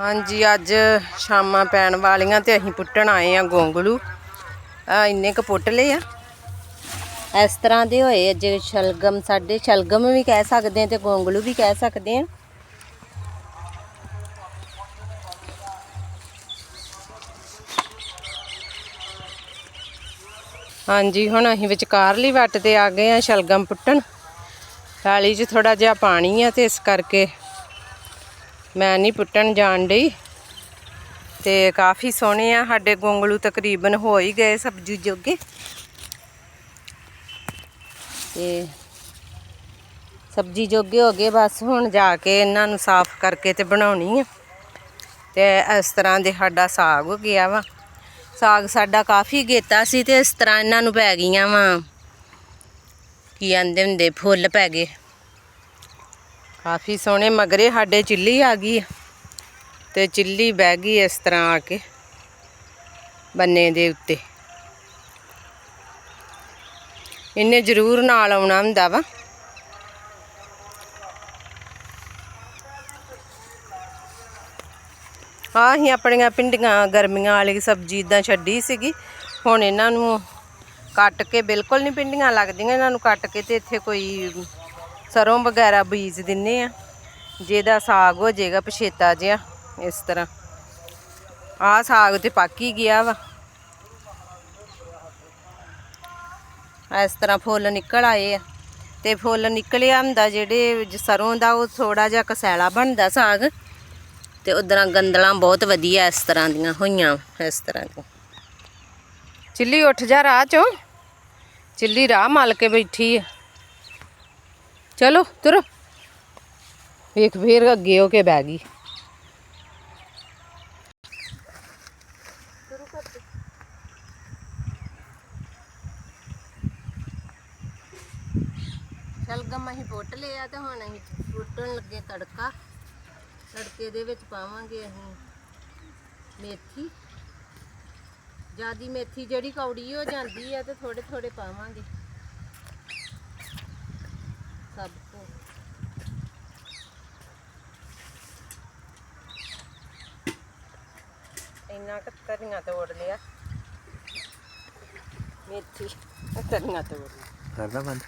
ਹਾਂਜੀ, ਅੱਜ ਸ਼ਾਮਾਂ ਪੈਣ ਵਾਲੀਆਂ ਤੇ ਅਸੀਂ ਪੁੱਟਣ ਆਏ ਆ ਗੋਂਗਲੂ। ਆ, ਇੰਨੇ ਕ ਪੁੱਟ ਲਏ ਆ। ਇਸ ਤਰ੍ਹਾਂ ਦੇ ਹੋਏ ਅੱਜ ਸ਼ਲਗਮ, ਸਾਡੇ ਸ਼ਲਗਮ ਵੀ ਕਹਿ ਸਕਦੇ ਆ ਤੇ ਗੋਂਗਲੂ ਵੀ ਕਹਿ ਸਕਦੇ ਆ। ਹਾਂਜੀ, ਹੁਣ ਅਸੀਂ ਵਿਚਕਾਰਲੀ ਵੱਟ ਤੇ ਆ ਗਏ ਆ ਸ਼ਲਗਮ ਪੁੱਟਣ। ਪੈਲੀ 'ਚ ਥੋੜਾ ਜਿਹਾ ਪਾਣੀ ਆ ਤੇ ਇਸ ਕਰਕੇ ਮੈਂ ਨਹੀਂ ਪੁੱਟਣ ਜਾਣ ਡਈ। ਤੇ ਕਾਫੀ ਸੋਹਣੇ ਆ, ਸਾਡੇ ਗੋਂਗਲੂ ਤਕਰੀਬਨ ਹੋ ਹੀ ਗਏ ਸਬਜ਼ੀ ਜੋਗੇ। ਤੇ ਸਬਜ਼ੀ ਜੋਗੇ ਹੋ ਗਏ, ਬਸ ਹੁਣ ਜਾ ਕੇ ਇਹਨਾਂ ਨੂੰ ਸਾਫ਼ ਕਰਕੇ ਤੇ ਬਣਾਉਣੀ ਆ। ਤੇ ਇਸ ਤਰ੍ਹਾਂ ਦੇ ਸਾਡਾ ਸਾਗ ਹੋ ਗਿਆ ਵਾ। ਸਾਗ ਸਾਡਾ ਕਾਫੀ ਗੇਤਾ ਸੀ ਤੇ ਇਸ ਤਰ੍ਹਾਂ ਇਹਨਾਂ ਨੂੰ ਪੈ ਗਈਆਂ ਵਾ। ਕੀ ਆਂਦੇ ਹੁੰਦੇ, ਫੁੱਲ ਪੈ ਗਏ। ਕਾਫੀ ਸੋਹਣੇ, ਮਗਰੇ ਸਾਡੇ ਚਿੱਲੀ ਆ ਗਈ ਆ। ਤੇ ਚਿੱਲੀ ਬਹਿ ਗਈ ਇਸ ਤਰ੍ਹਾਂ ਆ ਕੇ ਬੰਨੇ ਦੇ ਉੱਤੇ। ਇਹਨੇ ਜ਼ਰੂਰ ਨਾਲ ਆਉਣਾ ਹੁੰਦਾ ਵਾ। ਆਹ ਹੀ ਆਪਣੀਆਂ ਪਿੰਡੀਆਂ ਗਰਮੀਆਂ ਵਾਲੀ ਸਬਜ਼ੀ ਇਦਾਂ ਛੱਡੀ ਸੀਗੀ। ਹੁਣ ਇਹਨਾਂ ਨੂੰ ਕੱਟ ਕੇ ਬਿਲਕੁਲ ਨਹੀਂ ਪਿੰਡੀਆਂ ਲੱਗਦੀਆਂ, ਇਹਨਾਂ ਨੂੰ ਕੱਟ ਕੇ ਤੇ ਇੱਥੇ ਕੋਈ ਸਰੋਂ ਵਗੈਰਾ ਬੀਜ ਦਿੰਨੇ ਆ। ਜਿਹਦਾ ਸਾਗ ਹੋ ਜਾਏਗਾ ਪਛੇਤਾ ਜਿਹਾ, ਇਸ ਤਰ੍ਹਾਂ। ਆਹ ਸਾਗ ਤੇ ਪੱਕ ਹੀ ਗਿਆ ਵਾ। ਇਸ ਤਰ੍ਹਾਂ ਫੁੱਲ ਨਿਕਲ ਆਏ ਆ। ਤੇ ਫੁੱਲ ਨਿਕਲਿਆ ਹੁੰਦਾ ਜਿਹੜੇ ਜ- ਸਰੋਂ ਦਾ, ਉਹ ਥੋੜਾ ਜਿਹਾ ਕਸੈਲਾ ਬਣਦਾ ਸਾਗ। ਤੇ ਉਧਰਾਂ ਗੰਦਲਾਂ ਬਹੁਤ ਵਧੀਆ ਇਸ ਤਰ੍ਹਾਂ ਦੀਆਂ ਹੋਈਆਂ, ਇਸ ਤਰ੍ਹਾਂ ਦੀਆਂ। ਚਿੱਲੀ ਉੱਠ ਜਾ ਰਾਹ ਚੋਂ। ਚਿੱਲੀ ਰਾਹ ਮਲ ਕੇ ਬੈਠੀ ਆ। ਚਲੋ, ਤੁਰੋ। ਵੇਖ, ਫੇਰ ਅੱਗੇ ਹੋ ਕੇ ਬਹਿ ਗਈ। ਸ਼ਲਗਮ ਅਸੀਂ ਪੁੱਟ ਲਿਆ ਤੇ ਹੁਣ ਅਸੀਂ ਪੁੱਟਣ ਲੱਗੇ ਤੜਕਾ। ਤੜਕੇ ਦੇ ਵਿੱਚ ਪਾਵਾਂਗੇ ਅਸੀਂ ਮੇਥੀ। ਜਿਆਦੀ ਮੇਥੀ ਜਿਹੜੀ ਕੌੜੀ ਹੋ ਜਾਂਦੀ ਹੈ ਤੇ ਥੋੜੇ ਥੋੜੇ ਪਾਵਾਂਗੇ। ਇੰਨਾ ਕੁ ਧਨੀਆ ਤੋੜ ਲਿਆ। ਮੇਥੀ ਧਨੀਆ ਤੋੜ ਲਿਆ। ਕਰਦਾ ਬੰਦ।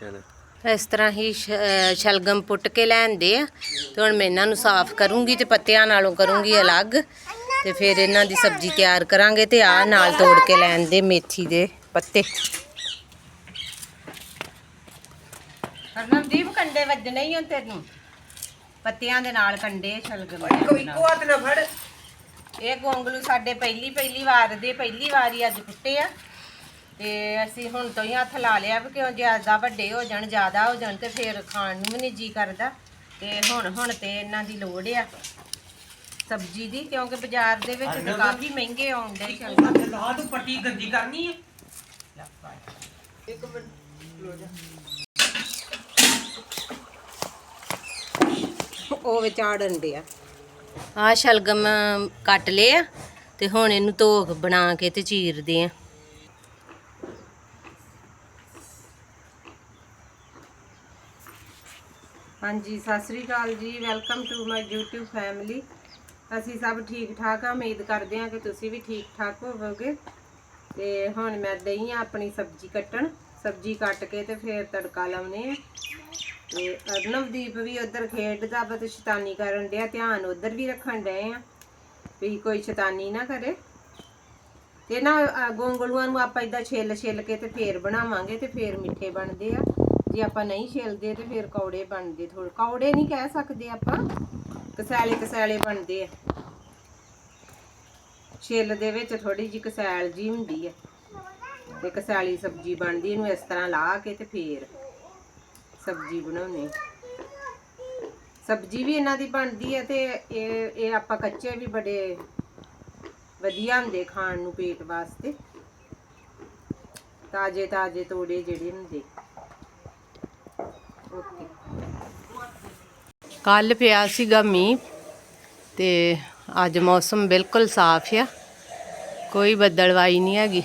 ਚਲ। ਇਸ ਤਰ੍ਹਾਂ ਹੀ ਸ਼- ਅਹ ਸ਼ਲਗਮ ਪੁੱਟ ਕੇ ਲੈਂਦੇ ਆ। ਤੇ ਹੁਣ ਮੈਂ ਇਹਨਾਂ ਨੂੰ ਸਾਫ਼ ਕਰੂੰਗੀ ਤੇ ਪੱਤਿਆਂ ਨਾਲੋਂ ਕਰੂੰਗੀ ਅਲੱਗ। ਤੇ ਫਿਰ ਇਹਨਾਂ ਦੀ ਸਬਜ਼ੀ ਤਿਆਰ ਕਰਾਂਗੇ ਤੇ ਆ ਨਾਲ ਤੋੜ ਕੇ ਲੈਂਦੇ ਮੇਥੀ ਦੇ ਪੱਤੇ। ਹਰਨਮਦੀਪ ਕੰਡੇ ਵੱਜਣੇ ਹੀ ਹੁਣ ਤੈਨੂੰ। ਪੱਤਿਆਂ ਦੇ ਨਾਲ ਕੰਡੇ ਸ਼ਲਗਮ ਦੇ ਨਾਲ। ਹੱਥ ਨਾ ਫੜ। ਇਹ ਗੋਂਗਲੂ ਸਾਡੇ ਪਹਿਲੀ ਪਹਿਲੀ ਵਾਰ ਦੇ ਪਹਿਲੀ ਵਾਰੀ ਅੱਜ ਪੁੱਟੇ ਆ। ਤੇ ਅਸੀਂ ਹੁਣ ਤੋਂ ਹੀ ਹੱਥ ਲਾ ਲਿਆ ਵੀ ਕਿਉਂ ਜ਼ਿਆਦਾ ਵੱਡੇ ਹੋ ਜਾਣ ਜ਼ਿਆਦਾ ਹੋ ਜਾਣ ਤੇ ਫਿਰ ਖਾਣ ਨੂੰ ਵੀ ਨਹੀਂ ਜੀ ਕਰਦਾ। ਤੇ ਹੁਣ ਹੁਣ ਤੇ ਇਹਨਾਂ ਦੀ ਲੋੜ ਆ ਸਬਜ਼ੀ ਦੀ ਕਿਉਂਕਿ ਬਾਜ਼ਾਰ ਦੇ ਵਿੱਚ ਤਾਂ ਕਾਫੀ ਮਹਿੰਗੇ ਆਉਂਦੇ ਸ਼ਲਗਮ ਲਾ ਤੂੰ ਪੱਟੀ ਗੰਦੀ ਕਰਨੀ ਹੈ ਉਹ ਵਿਚਾੜਨ ਦੇ ਆ। ਆ ਸ਼ਲਗਮ ਕੱਟ ਲਏ ਆ ਤੇ ਹੁਣ ਇਹਨੂੰ ਧੋ ਕੇ ਬਣਾ ਕੇ ਤੇ ਚੀਰਦੇ ਆ। ਹਾਂਜੀ ਸਤਿ ਸ੍ਰੀ ਅਕਾਲ ਜੀ। Welcome to my YouTube family ਅਸੀਂ ਸਭ ਠੀਕ ਠਾਕ ਆ। ਉਮੀਦ ਕਰਦੇ ਹਾਂ ਕਿ ਤੁਸੀਂ ਵੀ ਠੀਕ ਠਾਕ ਹੋਵੋਗੇ। ਤੇ ਹੁਣ ਮੈਂ ਦਹੀਂ ਆ ਆਪਣੀ ਸਬਜ਼ੀ ਕੱਟਣ। ਸਬਜ਼ੀ ਕੱਟ ਕੇ ਤੇ ਫਿਰ ਤੜਕਾ ਲਾਉਨੇ ਆ। ਤੇ ਅਰਨਵਦੀਪ ਵੀ ਉਧਰ ਖੇਡਦਾ ਵਾ ਸ਼ੈਤਾਨੀ ਕਰਨ ਡਿਆ ਧਿਆਨ ਉਧਰ ਵੀ ਰੱਖਣ ਡਏ ਆ ਵੀ ਕੋਈ ਸ਼ੈਤਾਨੀ ਨਾ ਕਰੇ। ਤੇ ਨਾ ਅ, ਗੋਂਗਲੂਆਂ ਨੂੰ ਆਪਾਂ ਇਦਾਂ ਛਿੱਲ ਛਿੱਲ ਕੇ ਤੇ ਫੇਰ ਬਣਾਵਾਂਗੇ ਤੇ ਫੇਰ ਮਿੱਠੇ ਬਣਦੇ ਆ। ਜੇ ਆਪਾਂ ਨਹੀਂ ਛਿੱਲਦੇ ਤੇ ਫੇਰ ਕੌੜੇ ਬਣਦੇ ਥੋੜੇ ਕੌੜੇ ਨਹੀਂ ਕਹਿ ਸਕਦੇ ਆਪਾਂ ਕਸੈਲੇ ਕਸੈਲੇ ਬਣਦੇ ਆ। ਛਿੱਲ ਦੇ ਵਿੱਚ ਥੋੜੀ ਜਿਹੀ ਕਸੈਲ ਜੀ ਹੁੰਦੀ ਆ। ਤੇ ਕਸੈਲੀ ਸਬਜ਼ੀ ਬਣਦੀ ਇਹਨੂੰ ਇਸ ਤਰ੍ਹਾਂ ਲਾ ਕੇ ਤੇ ਫੇਰ ਸਬਜ਼ੀ ਬਣਾਉਣੀ। ਸਬਜ਼ੀ ਵੀ ਇਹਨਾਂ ਦੀ ਬਣਦੀ ਹੈ ਤੇ ਇਹ ਇਹ ਆਪਾਂ ਕੱਚੇ ਵੀ ਬੜੇ ਵਧੀਆ ਹੁੰਦੇ ਖਾਣ ਨੂੰ ਪੇਟ ਵਾਸਤੇ। ਤਾਜੇ ਤਾਜੇ ਤੋੜੇ ਜਿਹੜੇ ਹੁੰਦੇ। ਕੱਲ ਪਿਆ ਸੀਗਾ ਮੀਂਹ ਤੇ ਅੱਜ ਮੌਸਮ ਬਿਲਕੁਲ ਸਾਫ਼ ਆ। ਕੋਈ ਬੱਦਲਵਾਈ ਨਹੀਂ ਹੈਗੀ।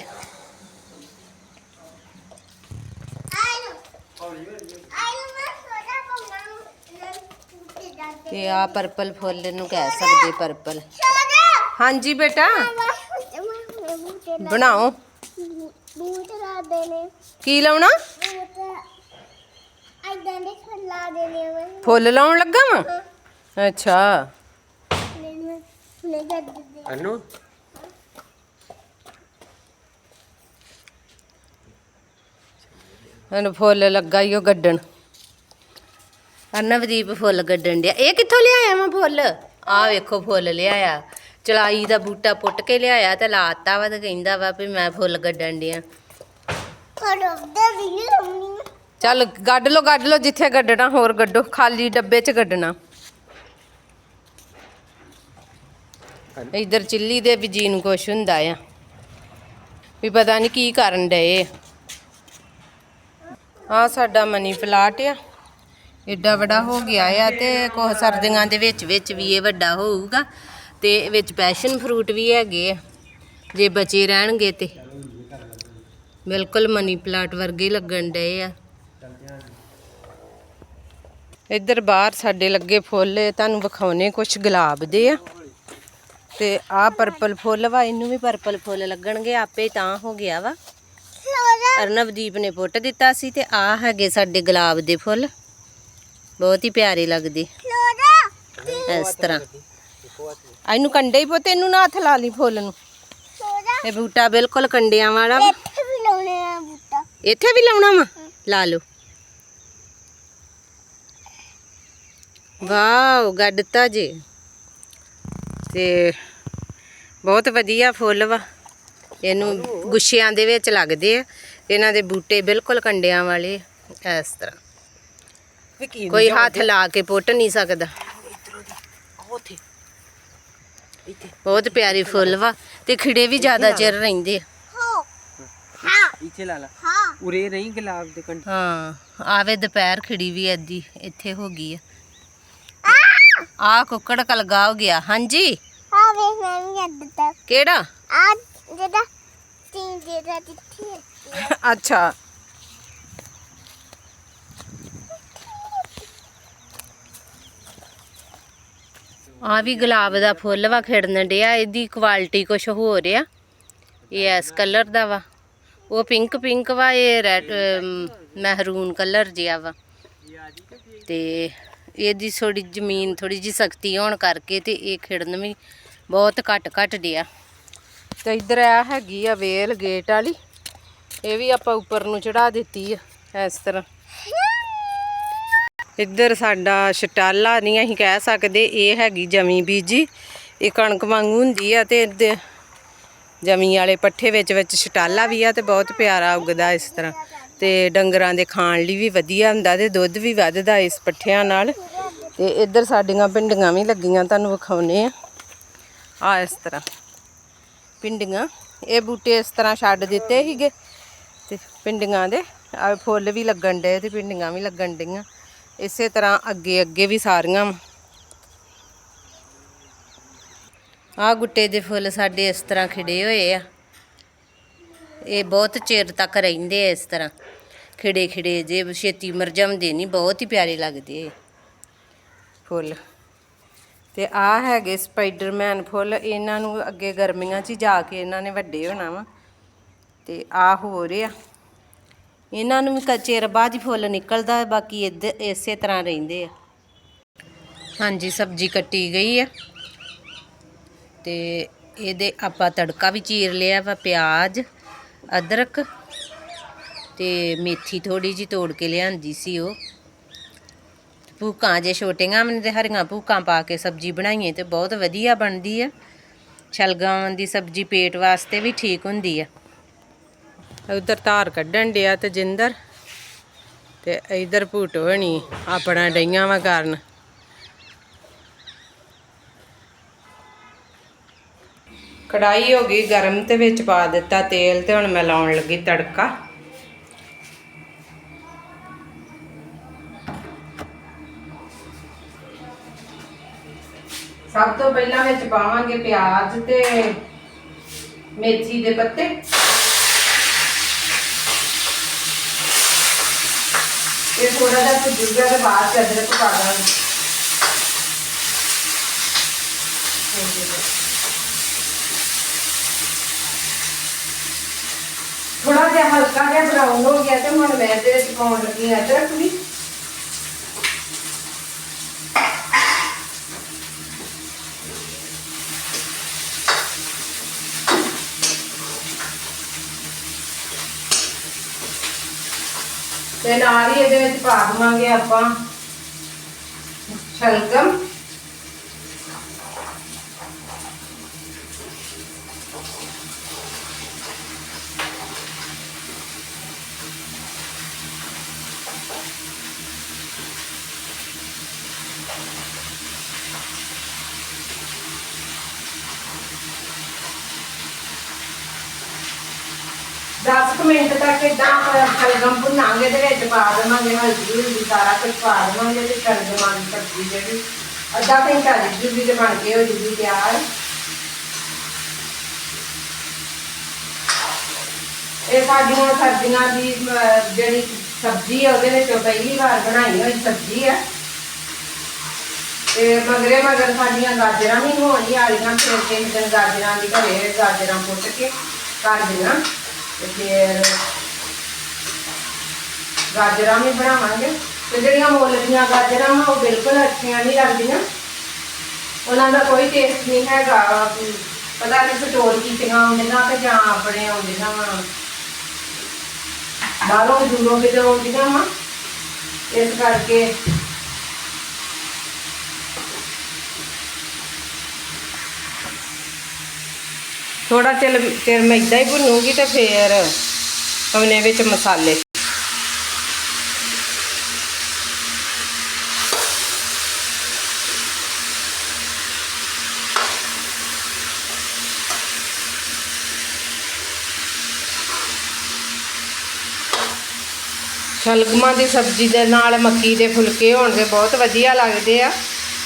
ਤੇ ਆ ਪਰਪਲ ਫੁੱਲ ਨੂੰ ਕਹਿ ਸਕਦੇ ਪਰਪਲ ਹਾਂਜੀ ਬੇਟਾ। ਬਣਾਓ। ਬੂਟ ਲਾ ਦੇਣੇ ਕੀ ਲਾਉਣਾ? ਆਈਦਾਂ ਦੇ ਖੱਲਾ ਦੇਣੇ ਮੈਂ ਫੁੱਲ ਲਾਉਣ ਲੱਗਾ ਵਾ? ਅੱਛਾ। ਅਨੂ। ਹੁਣ ਫੁੱਲ ਲੱਗਾ ਈ ਉਹ ਗੱਡਣ। ਅਰਨਵਦੀਪ ਫੁੱਲ ਗੱਡਣ ਡਿਆ। ਇਹ ਕਿੱਥੋਂ ਲਿਆਇਆ ਵਾ ਫੁੱਲ? ਆ ਵੇਖੋ ਫੁੱਲ ਲਿਆਇਆ। ਚਲਾਈ ਦਾ ਬੂਟਾ ਪੁੱਟ ਕੇ ਲਿਆਇਆ ਤੇ ਲਾਤਾ ਵਾ ਤੇ ਕਹਿੰਦਾ ਵਾ ਵੀ ਮੈਂ ਫੁੱਲ ਗੱਡਣ ਡਿਆ। ਚੱਲ ਗੱਡ ਲੋ ਗੱਡ ਲੋ ਜਿੱਥੇ ਗੱਡਣਾ ਹੋਰ ਗੱਡੋ। ਖਾਲੀ ਡੱਬੇ 'ਚ ਗੱਡਣਾ। ਇਧਰ ਚਿੱਲੀ ਦੇ ਵੀ ਜੀ ਨੂੰ ਕੁਛ ਹੁੰਦਾ ਆ। ਵੀ ਪਤਾ ਨਹੀਂ ਕੀ ਕਰਨ ਡਏ। ਆ ਸਾਡਾ ਮਨੀ ਪਲਾਟ ਆ। ਏਡਾ ਵੱਡਾ ਹੋ ਗਿਆ ਆ ਤੇ ਕੁਝ ਸਰਦੀਆਂ ਦੇ ਵਿੱਚ ਵਿੱਚ ਵੀ ਇਹ ਵੱਡਾ ਹੋਊਗਾ ਤੇ ਵਿੱਚ ਪੈਸ਼ਨ ਫਰੂਟ ਵੀ ਹੈਗੇ ਆ, ਜੇ ਬਚੇ ਰਹਿਣਗੇ ਤੇ। ਬਿਲਕੁਲ ਮਨੀ ਪਲਾਟ ਵਰਗੇ ਲੱਗਣ ਡਏ ਆ। ਇੱਧਰ ਬਾਹਰ ਸਾਡੇ ਲੱਗੇ ਫੁੱਲ ਤੁਹਾਨੂੰ ਵਿਖਾਉਨੇ ਕੁਝ ਗੁਲਾਬ ਦੇ ਆ। ਤੇ ਆਹ ਪਰਪਲ ਫੁੱਲ ਵਾ, ਇਹਨੂੰ ਵੀ ਪਰਪਲ ਫੁੱਲ ਲੱਗਣਗੇ, ਆਪੇ ਤਾਂ ਹੋ ਗਿਆ ਵਾ। ਅਰਨਵਦੀਪ ਨੇ ਪੁੱਟ ਦਿੱਤਾ ਸੀ ਤੇ ਆ ਹੈਗੇ ਸਾਡੇ ਗੁਲਾਬ ਦੇ ਫੁੱਲ। ਬਹੁਤ ਹੀ ਪਿਆਰੇ ਲੱਗਦੇ। ਇਸ ਤਰ੍ਹਾਂ। ਇਹਨੂੰ ਕੰਡੇ ਹੀ ਪੁੱਤ ਇਹਨੂੰ ਨਾ ਹੱਥ ਲਾ ਲਈ ਫੁੱਲ ਨੂੰ। ਇਹ ਬੂਟਾ ਬਿਲਕੁਲ ਕੰਡਿਆਂ ਵਾਲਾ ਇੱਥੇ ਵੀ ਲਾਉਣੇ ਆ ਬੂਟਾ। ਇੱਥੇ ਵੀ ਲਾਉਣਾ ਵਾ? ਲਾ ਲਓ। ਵਾਓ ਗੱਡਤਾ ਜੀ। ਤੇ ਬਹੁਤ ਵਧੀਆ ਫੁੱਲ ਵਾ। ਇਹਨੂੰ ਗੁੱਛਿਆਂ ਦੇ ਵਿੱਚ ਲੱਗਦੇ ਆ। ਇਹਨਾਂ ਦੇ ਬੂਟੇ ਬਿਲਕੁਲ ਕੰਡਿਆਂ ਵਾਲੇ ਇਸ ਤਰ੍ਹਾਂ। ਵਿਕੀ ਕੋਈ ਹੱਥ ਲਾ ਕੇ ਪੁੱਟ ਨਹੀਂ ਸਕਦਾ। ਉਥੇ। ਇੱਥੇ। ਬਹੁਤ ਪਿਆਰੇ ਫੁੱਲ ਵਾ ਤੇ ਖਿੜੇ ਵੀ ਜ਼ਿਆਦਾ ਚਿਰ ਰਹਿੰਦੇ ਆ। ਹੋ ਹਾਂ। ਇੱਥੇ ਲਾ ਲਾ। ਹਾਂ। ਉਰੇ ਨਹੀਂ ਗੁਲਾਬ ਦੇ ਕੰਡ ਹਾਂ ਆਵੇ ਦੁਪਹਿਰ ਖਿੜੀ ਵੀ ਐਦੀ ਇੱਥੇ ਹੋ ਗਈ ਆ। ਆ! ਕੁੱਕੜ ਕਲਗਾ ਹੋ ਗਿਆ ਹਾਂਜੀ? ਹਾਂ ਵੇਖ ਮੈਂ ਵੀ ਤਾ ਕਿਹੜਾ? ਆ ਜਿਹੜਾ ਤੀਨ ਜਿਹੜਾ ਦਿੱਤੀ ਅੱਛਾ। ਆ ਵੀ ਗੁਲਾਬ ਦਾ ਫੁੱਲ ਵਾ ਖਿੜਨ ਡਿਆ, ਇਹਦੀ ਕੁਆਲਿਟੀ ਕੁਛ ਹੋਰ ਆ। ਇਹ ਇਸ ਕਲਰ ਦਾ ਵਾ। ਉਹ ਪਿੰਕ ਪਿੰਕ ਵਾ, ਇਹ ਰੈਡ ਮਹਿਰੂਨ ਕਲਰ ਜਿਹਾ ਵਾ। ਤੇ ਇਹਦੀ ਥੋੜੀ ਜ਼ਮੀਨ ਥੋੜੀ ਜੀ ਸਖਤੀ ਹੋਣ ਕਰਕੇ ਤੇ ਇਹ ਖਿੜਨ ਵੀ ਬਹੁਤ ਘੱਟ ਘੱਟ ਡਿਆ। ਤੇ ਇੱਧਰ ਆ ਹੈਗੀ ਆ ਵੇਲ ਗੇਟ ਵਾਲੀ। ਇਹ ਵੀ ਆਪਾਂ ਉੱਪਰ ਨੂੰ ਚੜਾ ਦਿੱਤੀ ਆ, ਇਸ ਤਰ੍ਹਾਂ। ਇੱਧਰ ਸਾਡਾ ਛਟਾਲਾ ਨਹੀਂ ਅਸੀਂ ਕਹਿ ਸਕਦੇ, ਇਹ ਹੈਗੀ ਜਮੀ ਬੀਜੀ। ਇਹ ਕਣਕ ਵਾਂਗੂ ਹੁੰਦੀ ਆ ਤੇ ਇਹਦੇ ਜਮੀ ਵਾਲੇ ਪੱਠੇ ਵਿੱਚ ਵਿੱਚ ਛਟਾਲਾ ਵੀ ਆ ਤੇ ਬਹੁਤ ਪਿਆਰਾ ਉੱਗਦਾ ਇਸ ਤਰ੍ਹਾਂ। ਤੇ ਡੰਗਰਾਂ ਦੇ ਖਾਣ ਲਈ ਵੀ ਵਧੀਆ ਹੁੰਦਾ ਤੇ ਦੁੱਧ ਵੀ ਵੱਧਦਾ ਇਸ ਪੱਠਿਆਂ ਨਾਲ। ਤੇ ਇੱਧਰ ਸਾਡੀਆਂ ਪਿੰਡੀਆਂ ਵੀ ਲੱਗੀਆਂ ਤੁਹਾਨੂੰ ਵਿਖਾਉਨੇ ਆ। ਆ ਇਸ ਤਰ੍ਹਾਂ ਪਿੰਡੀਆਂ ਇਹ ਬੂਟੇ ਇਸ ਤਰ੍ਹਾਂ ਛੱਡ ਦਿੱਤੇ ਸੀਗੇ ਤੇ ਪਿੰਡੀਆਂ ਦੇ, ਆ ਫੁੱਲ ਵੀ ਲੱਗਣ ਡੇ ਤੇ ਪਿੰਡੀਆਂ ਵੀ ਲੱਗਣ ਡੀਆਂ ਇਸੇ ਤਰ੍ਹਾਂ ਅੱਗੇ ਅੱਗੇ ਵੀ ਸਾਰੀਆਂ ਆ ਗੁੱਟੇ ਦੇ ਫੁੱਲ ਸਾਡੇ ਇਸ ਤਰ੍ਹਾਂ ਖਿੜੇ ਹੋਏ ਆ। ਇਹ ਬਹੁਤ ਚਿਰ ਤੱਕ ਰਹਿੰਦੇ ਆ ਇਸ ਤਰ੍ਹਾਂ। ਖਿੜੇ ਖਿੜੇ ਜੇ ਛੇਤੀ ਮਰਜਮਦੇ ਨਹੀਂ ਬਹੁਤ ਹੀ ਪਿਆਰੇ ਲੱਗਦੇ ਫੁੱਲ। ਤੇ ਆ ਹੈਗੇ ਸਪਾਈਡਰਮੈਨ ਫੁੱਲ, ਇਹਨਾਂ ਨੂੰ ਅੱਗੇ ਗਰਮੀਆਂ 'ਚ ਹੀ ਜਾ ਕੇ ਇਹਨਾਂ ਨੇ ਵੱਡੇ ਹੋਣਾ ਵਾ। ਤੇ ਆ ਹੋ ਰਿਹਾ ਇਹਨਾਂ ਨੂੰ ਵੀ ਕ- ਚਿਰ ਬਾਅਦ ਹੀ ਫੁੱਲ ਨਿਕਲਦਾ, ਬਾਕੀ ਇੱਦ, ਇਸੇ ਤਰ੍ਹਾਂ ਰਹਿੰਦੇ ਆ। ਹਾਂਜੀ, ਸਬਜ਼ੀ ਕੱਟੀ ਗਈ ਆ। ਤੇ ਇਹਦੇ ਆਪਾਂ ਤੜਕਾ ਵੀ ਚੀਰ ਲਿਆ ਵਾ, ਪਿਆਜ਼, ਅਦਰਕ ਤੇ ਮੇਥੀ ਥੋੜੀ ਜੀ ਤੋੜ ਕੇ ਲਿਆਂਦੀ ਸੀ ਉਹ। ਭੂਕਾਂ ਜੇ ਛੋਟੀਆਂ ਮੈਨੂੰ ਤੇ ਹਰੀਆਂ ਭੂਕਾਂ ਪਾ ਕੇ ਸਬਜ਼ੀ ਬਣਾਈਏ ਤੇ ਬਹੁਤ ਵਧੀਆ ਬਣਦੀ ਆ। ਛਲਗਾਂ ਦੀ ਸਬਜ਼ੀ ਪੇਟ ਵਾਸਤੇ ਵੀ ਠੀਕ ਹੁੰਦੀ ਆ। ਉਧਰ ਧਾਰ ਕੱਢਣ ਡਿਆ ਤੇ ਜਿੰਦਰ ਤੇ ਇਧਰ ਭੂਟ ਹੋਣੀ ਆਪਣਾ ਡਈਆਂ ਵਾ ਕਰਨ। ਕੜਾਈ ਹੋ ਗਈ ਗਰਮ ਤੇ ਵਿੱਚ ਪਾ ਦਿੱਤਾ ਤੇਲ ਤੇ ਹੁਣ ਮੈਂ ਲਾਉਣ ਲੱਗੀ ਤੜਕਾ। ਸਭ ਤੋਂ ਪਹਿਲਾਂ ਵਿੱਚ ਪਾਵਾਂਗੇ ਪਿਆਜ਼ ਤੇ ਮੇਥੀ ਦੇ ਪੱਤੇ। ये थोड़ा सा कुछ जुड़ गया तो बाहर से अदरक को काटा थोड़ा जहा हल्का जहा ब्राउन हो गया तो हम मैं पाउन लगी अदरक भी ਤੇ ਨਾਲ ਹੀ ਇਹਦੇ ਵਿੱਚ ਪਾ ਦੇਵਾਂਗੇ ਆਪਾਂ ਸ਼ਲਗਮ ਦਸ ਕੁ ਮਿੰਟ ਤੱਕ ਇਦਾਂ ਸ਼ਲਗਮ ਭੁੰਨਾਂਗੇ ਤੇ ਵਿੱਚ ਪਾ ਦੇਵਾਂਗੇ ਹਲਦੀ ਹੁਲਦੀ, ਸਾਰਾ ਕੁਝ ਪਾ ਦੇਵਾਂਗੇ ਤੇ ਸ਼ਲਗਮਾਂ ਦੀ ਸਬਜ਼ੀ ਜਿਹੜੀ। ਅੱਧਾ ਘੰਟਾ ਰਿੱਝੂਗੀ ਤੇ ਬਣ ਕੇ ਹੋ ਜੂਗੀ ਤਿਆਰ। ਇਹ ਸਾਡੀਆਂ ਸਰਦੀਆਂ ਦੀ ਜਿਹੜੀ ਸਬਜ਼ੀ ਹੈ ਉਹਦੇ ਵਿੱਚੋਂ ਪਹਿਲੀ ਵਾਰ ਬਣਾਈ ਹੋਈ ਸਬਜ਼ੀ ਹੈ ਤੇ ਮਗਰੇ ਮਗਰ ਸਾਡੀਆਂ ਗਾਜਰਾਂ ਵੀ ਹੋਣ ਹੀ ਫਿਰ ਤਿੰਨ ਦਿਨ ਗਾਜਰਾਂ ਦੀ ਘਰੇ ਗਾਜਰਾਂ ਪੁੱਟ ਕੇ ਕਰ ਦੇਣਾ ਤੇ ਫਿਰ ਗਾਜਰਾਂ ਵੀ ਬਣਾਵਾਂਗੇ ਤੇ ਜਿਹੜੀਆਂ ਮੁੱਲ ਦੀਆਂ ਗਾਜਰਾਂ ਵਾ ਉਹ ਬਿਲਕੁਲ ਅੱਛੀਆਂ ਨਹੀਂ ਲੱਗਦੀਆਂ। ਉਹਨਾਂ ਦਾ ਕੋਈ ਟੇਸਟ ਨਹੀਂ ਹੈਗਾ ਪਤਾ ਨਹੀਂ ਸਟੋਰ ਕੀਤੀਆਂ ਹੁੰਦੀਆਂ ਤੇ ਜਾਂ ਆਪਣੇ ਆਉਂਦੀਆਂ ਵਾ। ਬਾਹਰੋਂ ਦੂਰੋਂ ਕਿਤੇ ਆਉਂਦੀਆਂ ਵਾ। ਇਸ ਕਰਕੇ ਥੋੜਾ ਚਿਰ ਚਿਰ ਮੈਂ ਇਦਾਂ ਹੀ ਭੁੰਨੂਗੀ ਤੇ ਫੇਰ ਉਹਨੇ ਵਿੱਚ ਮਸਾਲੇ। ਸ਼ਲਗਮਾਂ ਦੀ ਸਬਜ਼ੀ ਦੇ ਨਾਲ ਮੱਕੀ ਦੇ ਫੁਲਕੇ ਹੋਣਗੇ, ਬਹੁਤ ਵਧੀਆ ਲੱਗਦੇ ਆ।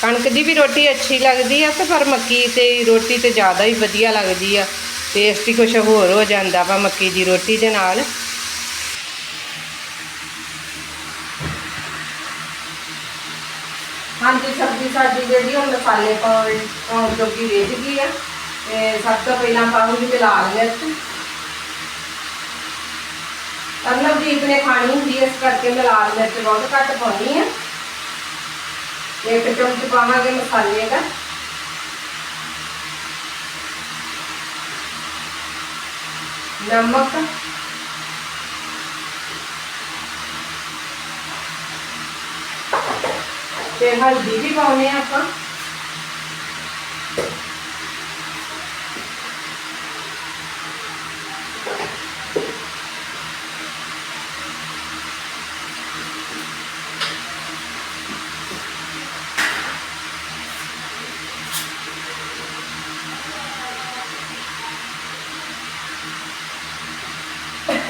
ਕਣਕ ਦੀ ਵੀ ਰੋਟੀ ਅੱਛੀ ਲੱਗਦੀ ਆ ਤੇ ਪਰ ਮੱਕੀ ਤੇ ਰੋਟੀ ਤੇ ਜ਼ਿਆਦਾ ਹੀ ਵਧੀਆ ਲੱਗਦੀ ਆ। ਟੇਸਟ ਹੀ ਕੁਛ ਹੋਰ ਹੋ ਜਾਂਦਾ ਵਾ ਮੱਕੀ ਦੀ ਰੋਟੀ ਦੇ ਨਾਲ। ਹਾਂਜੀ, ਸਬਜ਼ੀ ਸਾਡੀ ਜਿਹੜੀ ਹੁਣ ਮਸਾਲੇ ਪਾਉਣ ਪਾਉਣ ਜੋਗੀ ਵੇਚ ਗਈ ਆ। ਤੇ ਸਭ ਤੋਂ ਪਹਿਲਾਂ ਪਾਉਂਗੀ ਤੇ ਲਾਲ ਮਿਰਚ। ਅਰਨਵਦੀਪ ਨੇ ਖਾਣੀ ਹੁੰਦੀ ਇਸ ਕਰਕੇ ਮੈਂ ਲਾਲ ਮਿਰਚ ਬਹੁਤ ਘੱਟ ਪਾਉਣੀ ਆ। ਇੱਕ ਚਮਚ ਪਾਵਾਂਗੇ ਮਸਾਲੇ ਦਾ। ਨਮਕ। ਤੇ ਹਲਦੀ ਵੀ ਪਾਉਣੇ ਆਪਾਂ।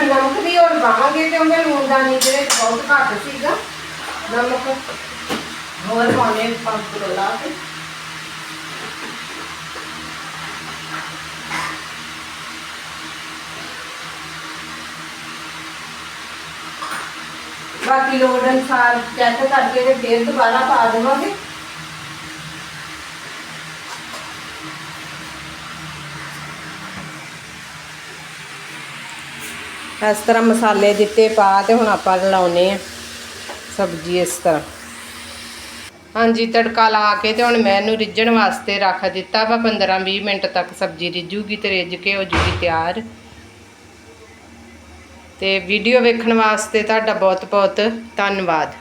ਨਮਕ ਵੀ ਹੋਰ ਪਾਵਾਂਗੇ ਕਿਉਂਕਿ ਲੂਣਦਾਨੀ ਦੇ ਬਹੁਤ ਘੱਟ ਸੀਗਾ। ਨਮਕ ਹੋਰ ਪਾਉਣੇ ਪੰਜ ਕਿਲੋ ਲਾ ਕੇ। ਬਾਕੀ ਲੋੜ ਅਨੁਸਾਰ ਚੈੱਕ ਕਰਕੇ ਤੇ ਫੇਰ ਦੁਬਾਰਾ ਪਾ ਦੇਵਾਂਗੇ। ਇਸ ਤਰ੍ਹਾਂ ਮਸਾਲੇ ਦਿੱਤੇ ਪਾ ਤੇ ਹੁਣ ਆਪਾਂ ਲਾਉਨੇ ਆ ਸਬਜ਼ੀ ਇਸ ਤਰ੍ਹਾਂ। ਹਾਂਜੀ, ਤੜਕਾ ਲਾ ਕੇ ਤੇ ਹੁਣ ਮੈਂ ਇਹਨੂੰ ਰਿੱਝਣ ਵਾਸਤੇ ਰੱਖ ਦਿੱਤਾ ਵਾ 15-20 ਮਿੰਟ ਤੱਕ ਸਬਜ਼ੀ ਰਿੱਝੂਗੀ ਤੇ ਰਿੱਝ ਕੇ ਹੋ ਜੂਗੀ ਤਿਆਰ। ਤੇ ਵੀਡੀਓ ਵੇਖਣ ਵਾਸਤੇ ਤੁਹਾਡਾ ਬਹੁਤ ਬਹੁਤ ਧੰਨਵਾਦ।